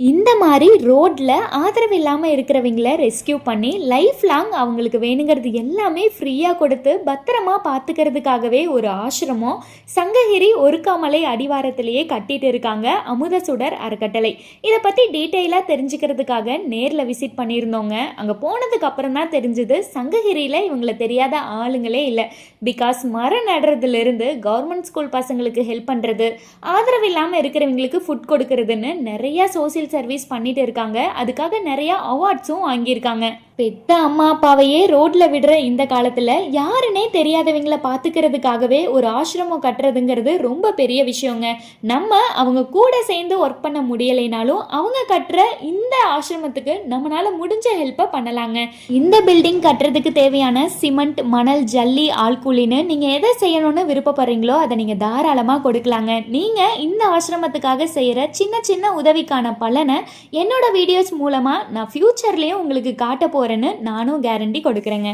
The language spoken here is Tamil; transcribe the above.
இந்த மாதிரி ரோட்டில் ஆதரவு இல்லாமல் இருக்கிறவங்கள ரெஸ்கியூ பண்ணி லைஃப் லாங் அவங்களுக்கு வேணுங்கிறது எல்லாமே ஃப்ரீயாக கொடுத்து பத்திரமா பார்த்துக்கிறதுக்காகவே ஒரு ஆசிரமம் சங்ககிரி ஒருக்காமலை அடிவாரத்திலேயே கட்டிட்டு இருக்காங்க அமுதசுடர் அறக்கட்டளை. இதை பற்றி டீட்டெயிலாக தெரிஞ்சுக்கிறதுக்காக நேரில் விசிட் பண்ணியிருந்தோங்க. அங்கே போனதுக்கு அப்புறம் தான் தெரிஞ்சது சங்ககிரியில் இவங்களை தெரியாத ஆளுங்களே இல்லை. பிகாஸ் மரம் நடுறதுலேருந்து கவர்மெண்ட் ஸ்கூல் பசங்களுக்கு ஹெல்ப் பண்ணுறது ஆதரவு இல்லாமல் இருக்கிறவங்களுக்கு ஃபுட் கொடுக்கறதுன்னு நிறைய சோசியல் சர்வீஸ் பண்ணிட்டு இருக்காங்க. அதுக்காக நிறைய அவார்ட்ஸும் வாங்கியிருக்காங்க. பெத்த அம்மா அப்பாவையே ரோட்ல விடுற இந்த காலத்துல யாருன்னே தெரியாதவங்களை பாத்துக்கிறதுக்காகவே ஒரு ஆசிரமம் கட்டுறதுங்கிறது ரொம்ப பெரிய விஷயங்க. நம்ம அவங்க கூட சேர்ந்து ஒர்க் பண்ண முடியலைனாலும் அவங்க கட்டுற இந்த ஆசிரமத்துக்கு நம்மளால முடிஞ்ச ஹெல்ப்பை பண்ணலாங்க. இந்த பில்டிங் கட்டுறதுக்கு தேவையான சிமெண்ட் மணல் ஜல்லி ஆள்கூலின்னு நீங்க எதை செய்யணும்னு விருப்பப்படுறீங்களோ அதை நீங்க தாராளமா கொடுக்கலாங்க. நீங்க இந்த ஆசிரமத்துக்காக செய்யற சின்ன சின்ன உதவிக்கான பலனை என்னோட வீடியோஸ் மூலமா நான் ஃபியூச்சர்லயும் உங்களுக்கு காட்ட போகிறேன்னு நானும் கேரண்டி கொடுக்குறேங்க.